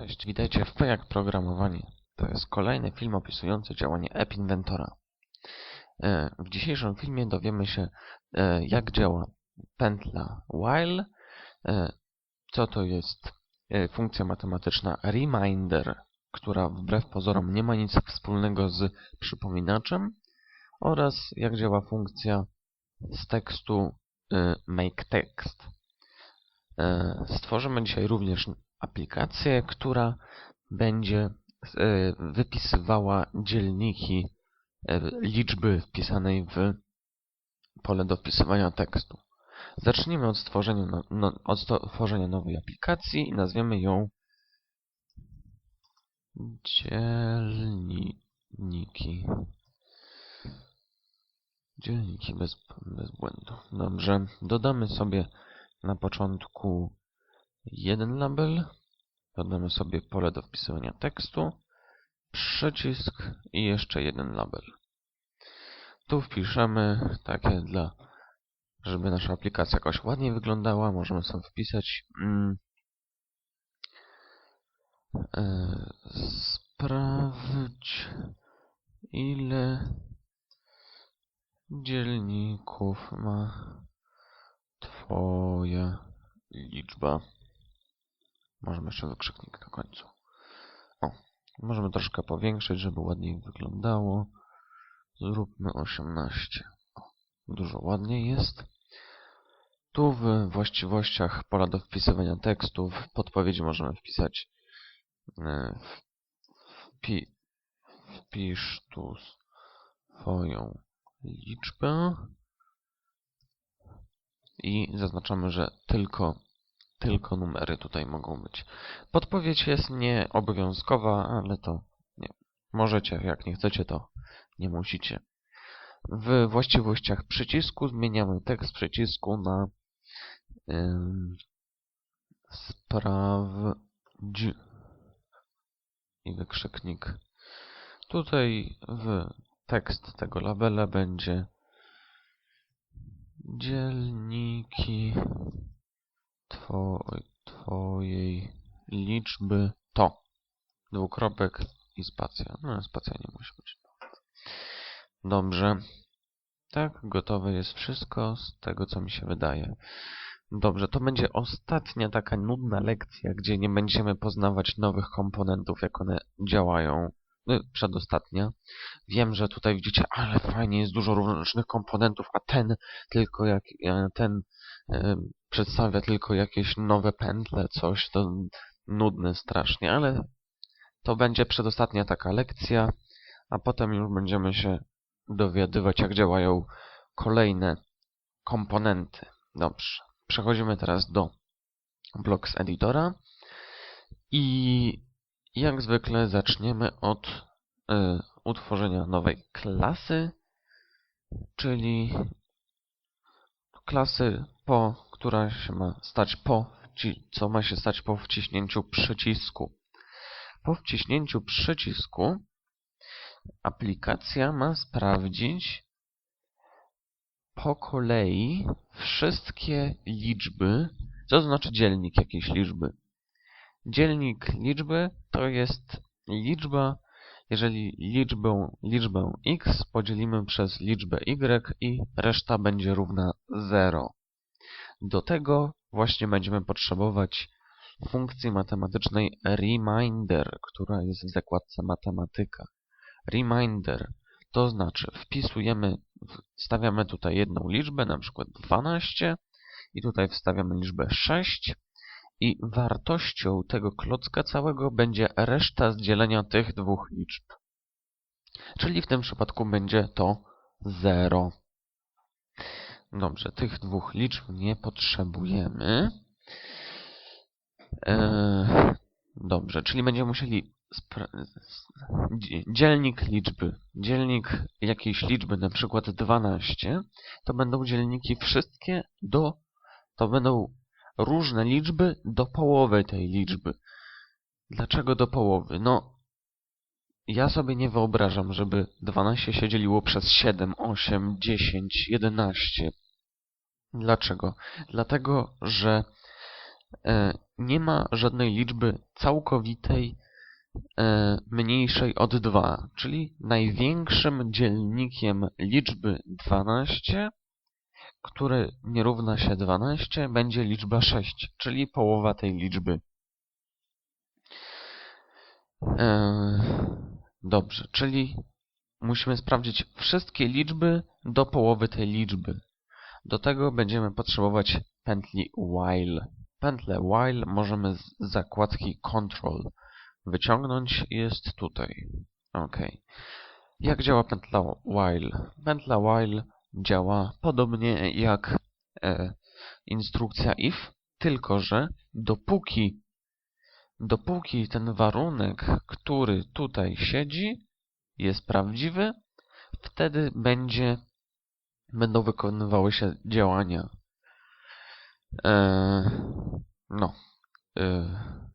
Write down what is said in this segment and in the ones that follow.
Cześć, witajcie w P Programowanie. To jest kolejny film opisujący działanie App Inventora. E, W dzisiejszym filmie dowiemy się, e, jak działa pętla while, e, co to jest funkcja matematyczna reminder, która wbrew pozorom nie ma nic wspólnego z przypominaczem oraz jak działa funkcja z tekstu e, makeText. E, Stworzymy dzisiaj również aplikację, która będzie e, wypisywała dzielniki e, liczby wpisanej w pole do wpisywania tekstu. Zacznijmy od stworzenia, no, no, od stworzenia nowej aplikacji i nazwiemy ją dzielniki. Dzielniki bez, bez błędu. Dobrze. Dodamy sobie na początku jeden label, dodamy sobie pole do wpisywania tekstu, przycisk i jeszcze jeden label. Tu wpiszemy takie dla, żeby nasza aplikacja jakoś ładniej wyglądała, możemy sobie wpisać mm, e, sprawdź ile dzielników ma twoja liczba. Możemy jeszcze wykrzyknik na końcu. O, możemy troszkę powiększyć, żeby ładniej wyglądało. Zróbmy 18. O, dużo ładniej jest. Tu w właściwościach pola do wpisywania tekstu w podpowiedzi możemy wpisać e, wpi, wpisz tu swoją liczbę i zaznaczamy, że tylko tylko numery tutaj mogą być. Podpowiedź jest nieobowiązkowa, ale to nie. Możecie, jak nie chcecie, to nie musicie. W właściwościach przycisku zmieniamy tekst przycisku na ym, sprawdź i wykrzyknik. Tutaj w tekst tego labela będzie dzielniki twoj, twojej liczby to. Dwukropek i spacja. No, spacja nie musi być. Dobrze. Tak, gotowe jest wszystko z tego, co mi się wydaje. Dobrze, to będzie ostatnia taka nudna lekcja, gdzie nie będziemy poznawać nowych komponentów, jak one działają. No, przedostatnia. Wiem, że tutaj widzicie, ale fajnie, jest dużo różnych komponentów, a ten tylko jak ten e, przedstawia tylko jakieś nowe pętle, coś, to nudne strasznie, ale to będzie przedostatnia taka lekcja, a potem już będziemy się dowiadywać, jak działają kolejne komponenty. Dobrze, przechodzimy teraz do Blocks Editora i jak zwykle zaczniemy od y, utworzenia nowej klasy, czyli klasy po, która się ma stać po, co ma się stać po wciśnięciu przycisku. Po wciśnięciu przycisku aplikacja ma sprawdzić po kolei wszystkie liczby, co znaczy dzielnik jakiejś liczby. Dzielnik liczby to jest liczba, jeżeli liczbę, liczbę x podzielimy przez liczbę y i reszta będzie równa 0. Do tego właśnie będziemy potrzebować funkcji matematycznej reminder, która jest w zakładce matematyka. Reminder to znaczy wpisujemy, wstawiamy tutaj jedną liczbę, na przykład 12 i tutaj wstawiamy liczbę 6 i wartością tego klocka całego będzie reszta z dzielenia tych dwóch liczb. Czyli w tym przypadku będzie to 0. Dobrze, tych dwóch liczb nie potrzebujemy. Eee, dobrze, czyli będziemy musieli dzielnik liczby, dzielnik jakiejś liczby, na przykład 12, to będą dzielniki wszystkie do, to będą różne liczby do połowy tej liczby. Dlaczego do połowy? No, ja sobie nie wyobrażam, żeby 12 się dzieliło przez 7, 8, 10, 11. Dlaczego? Dlatego, że e, nie ma żadnej liczby całkowitej e, mniejszej od 2, czyli największym dzielnikiem liczby 12, który nie równa się 12, będzie liczba 6, czyli połowa tej liczby. E, dobrze, czyli musimy sprawdzić wszystkie liczby do połowy tej liczby. Do tego będziemy potrzebować pętli while. Pętlę while możemy z zakładki control wyciągnąć jest tutaj. OK. Jak działa pętla while? Pętla while działa podobnie jak e, instrukcja if, tylko że dopóki dopóki ten warunek, który tutaj siedzi, jest prawdziwy, wtedy będzie, będą wykonywały się działania. E, no. E,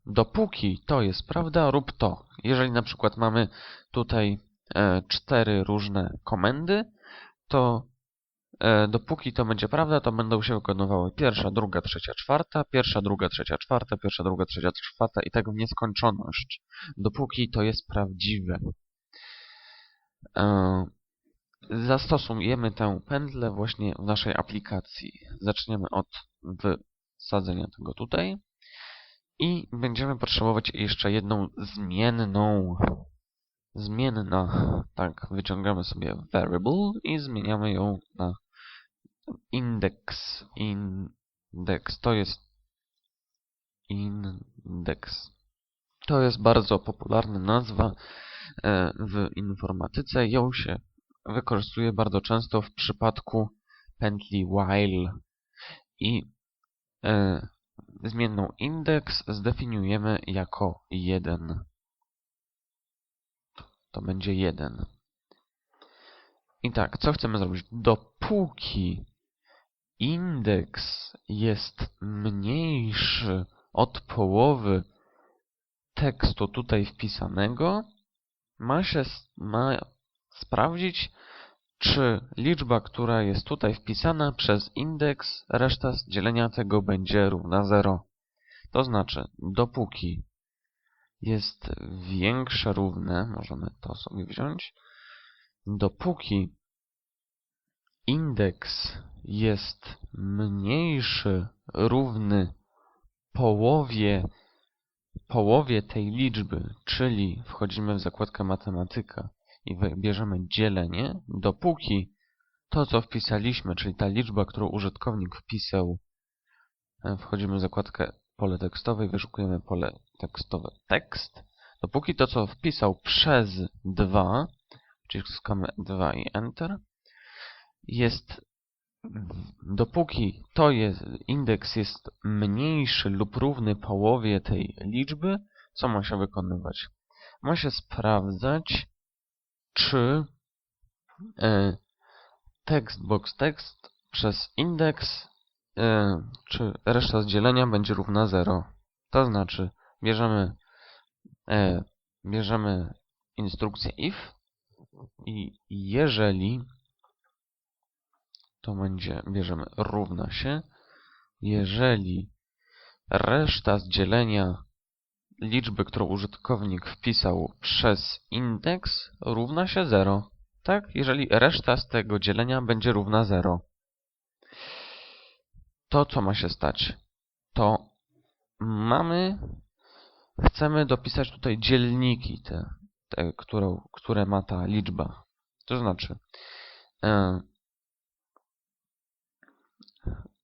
dopóki to jest prawda, rób to. Jeżeli na przykład mamy tutaj e, cztery różne komendy, to dopóki to będzie prawda, to będą się wykonywały pierwsza, druga, trzecia, czwarta, pierwsza, druga, trzecia, czwarta, pierwsza, druga, trzecia, czwarta i tak w nieskończoność. Dopóki to jest prawdziwe. E, zastosujemy tę pętlę właśnie w naszej aplikacji. Zaczniemy od wsadzenia tego tutaj i będziemy potrzebować jeszcze jedną zmienną. Zmienna, tak, wyciągamy sobie variable i zmieniamy ją na index. Index to jest index. To jest bardzo popularna nazwa e, w informatyce. Ją się wykorzystuje bardzo często w przypadku pętli while i e, zmienną indeks zdefiniujemy jako 1. To będzie 1. I tak, co chcemy zrobić? Dopóki indeks jest mniejszy od połowy tekstu tutaj wpisanego, ma się ma sprawdzić, czy liczba, która jest tutaj wpisana przez indeks, reszta z dzielenia tego będzie równa 0. To znaczy, dopóki jest większe równe, możemy to sobie wziąć, dopóki indeks jest mniejszy, równy połowie, połowie tej liczby, czyli wchodzimy w zakładkę matematyka i wybierzemy dzielenie, dopóki to, co wpisaliśmy, czyli ta liczba, którą użytkownik wpisał, e, wchodzimy w zakładkę pole tekstowe i wyszukujemy pole tekstowe. Tekst, dopóki to, co wpisał przez 2, czyli wciskamy 2 i Enter, jest dopóki to jest, indeks jest mniejszy lub równy połowie tej liczby, co ma się wykonywać? Ma się sprawdzać, czy e, text box text przez indeks, e, czy reszta z dzielenia będzie równa 0. To znaczy, bierzemy, e, bierzemy instrukcję if i jeżeli to będzie, bierzemy równa się, jeżeli reszta z dzielenia liczby, którą użytkownik wpisał przez indeks równa się 0. Tak? Jeżeli reszta z tego dzielenia będzie równa 0. To co ma się stać? To mamy, chcemy dopisać tutaj dzielniki te, te którą, które ma ta liczba. To znaczy, e,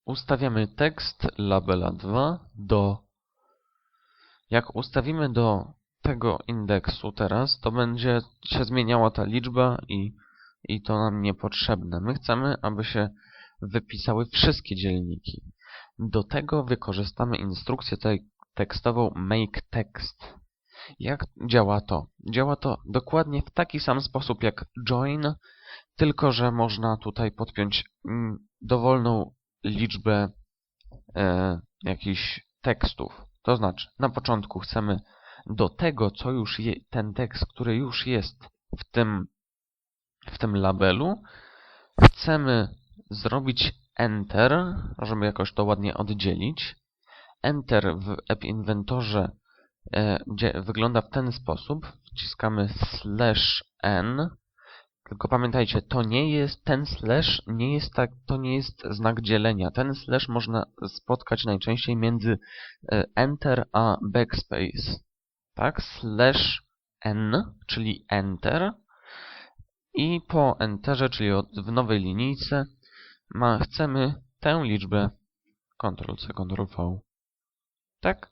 ustawiamy tekst labela 2 do jak ustawimy do tego indeksu teraz, to będzie się zmieniała ta liczba i, i to nam niepotrzebne. My chcemy, aby się wypisały wszystkie dzielniki. Do tego wykorzystamy instrukcję tutaj tekstową make text. Jak działa to? Działa to dokładnie w taki sam sposób jak join, tylko że można tutaj podpiąć mm, dowolną liczbę e, jakichś tekstów. To znaczy, na początku chcemy do tego, co już je, ten tekst, który już jest w tym, w tym labelu, chcemy zrobić Enter, żeby jakoś to ładnie oddzielić, Enter w App Inventorze e, wygląda w ten sposób. Wciskamy slash n. Tylko pamiętajcie, to nie jest ten slash, nie jest tak, to nie jest znak dzielenia. Ten slash można spotkać najczęściej między e, enter a backspace. Tak, slash n, czyli enter. I po enterze, czyli od, w nowej linijce, ma, chcemy tę liczbę Ctrl-C, Ctrl-V. Tak?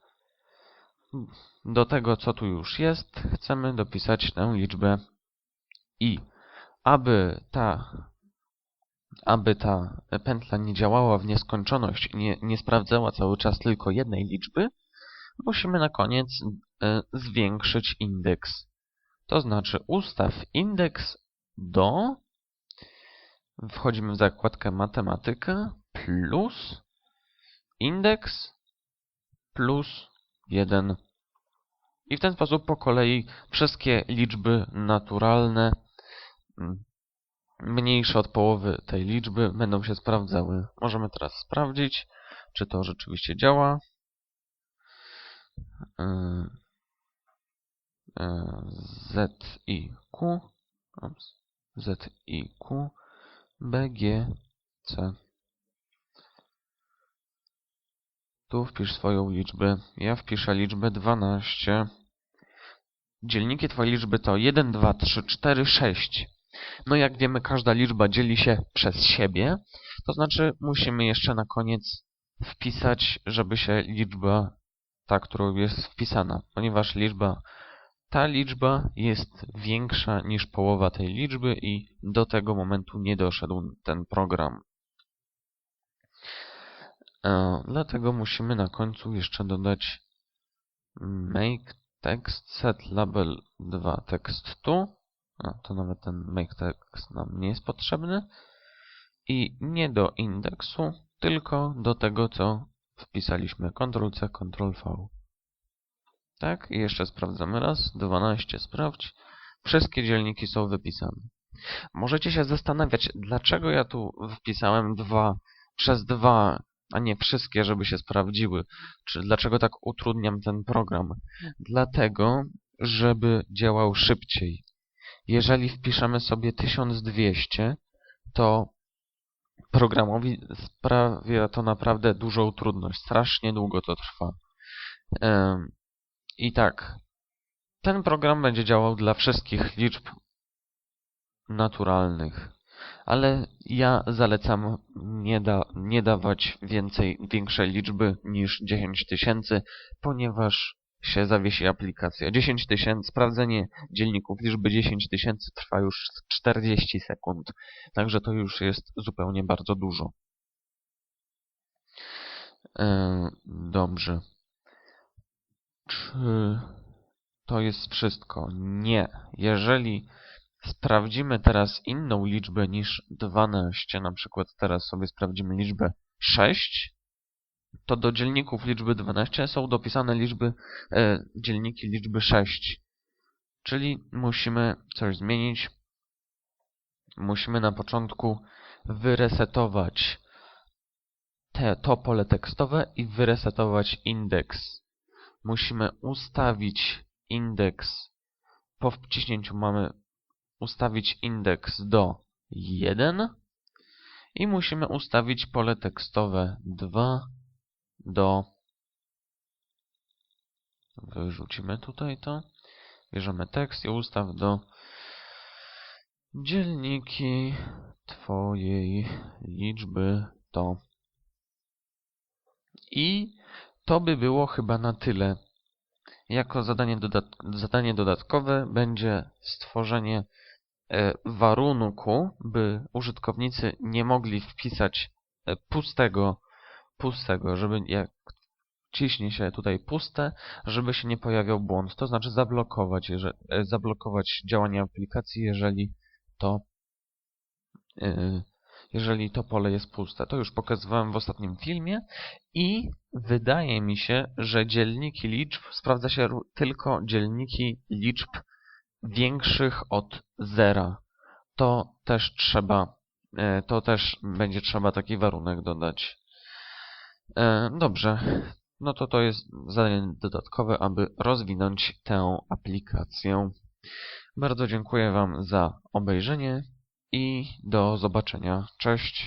Do tego, co tu już jest, chcemy dopisać tę liczbę i aby ta, aby ta pętla nie działała w nieskończoność i nie, nie sprawdzała cały czas tylko jednej liczby, musimy na koniec e, zwiększyć indeks. To znaczy ustaw indeks do, wchodzimy w zakładkę matematyka, plus indeks plus 1. I w ten sposób po kolei wszystkie liczby naturalne mniejsze od połowy tej liczby będą się sprawdzały. Możemy teraz sprawdzić, czy to rzeczywiście działa. Yy, yy, Z i Q, Z i Q, B, G, C. Tu wpisz swoją liczbę. Ja wpiszę liczbę 12. Dzielniki twojej liczby to 1, 2, 3, 4, 6. No jak wiemy, każda liczba dzieli się przez siebie. To znaczy musimy jeszcze na koniec wpisać, żeby się liczba, ta, którą jest wpisana. Ponieważ liczba, ta liczba jest większa niż połowa tej liczby i do tego momentu nie doszedł ten program. E, dlatego musimy na końcu jeszcze dodać make text set label 2 text tu. To nawet ten make text nam nie jest potrzebny. I nie do indeksu, tylko do tego, co wpisaliśmy. Ctrl-C, Ctrl-V. Tak, i jeszcze sprawdzamy raz. 12 sprawdź. Wszystkie dzielniki są wypisane. Możecie się zastanawiać, dlaczego ja tu wpisałem 2 przez 2 a nie wszystkie, żeby się sprawdziły. Czy dlaczego tak utrudniam ten program? Dlatego, żeby działał szybciej. Jeżeli wpiszemy sobie 1200, to programowi sprawia to naprawdę dużą trudność. Strasznie długo to trwa. I tak, ten program będzie działał dla wszystkich liczb naturalnych ale ja zalecam nie, da, nie dawać więcej, większej liczby niż 10 tysięcy, ponieważ się zawiesi aplikacja. 10 tysięcy, sprawdzenie dzienników liczby 10 tysięcy trwa już 40 sekund, także to już jest zupełnie bardzo dużo. E, dobrze. Czy to jest wszystko? Nie. Jeżeli sprawdzimy teraz inną liczbę niż 12, na przykład teraz sobie sprawdzimy liczbę 6, to do dzielników liczby 12 są dopisane liczby, e, dzielniki liczby 6. Czyli musimy coś zmienić. Musimy na początku wyresetować te, to pole tekstowe i wyresetować indeks. Musimy ustawić indeks. Po wciśnięciu mamy ustawić indeks do 1 i musimy ustawić pole tekstowe 2 do wyrzucimy tutaj to. Bierzemy tekst i ustaw do dzielniki twojej liczby to. I to by było chyba na tyle. Jako zadanie, dodat zadanie dodatkowe będzie stworzenie E, warunku, by użytkownicy nie mogli wpisać e, pustego, pustego, żeby jak ciśnie się tutaj puste, żeby się nie pojawiał błąd. To znaczy zablokować, jeżeli, e, zablokować działanie aplikacji, jeżeli to jeżeli to pole jest puste. To już pokazywałem w ostatnim filmie i wydaje mi się, że dzielniki liczb sprawdza się tylko dzielniki liczb większych od zera, to też trzeba, e, to też będzie trzeba taki warunek dodać. E, dobrze, no to to jest zadanie dodatkowe, aby rozwinąć tę aplikację. Bardzo dziękuję Wam za obejrzenie i do zobaczenia. Cześć!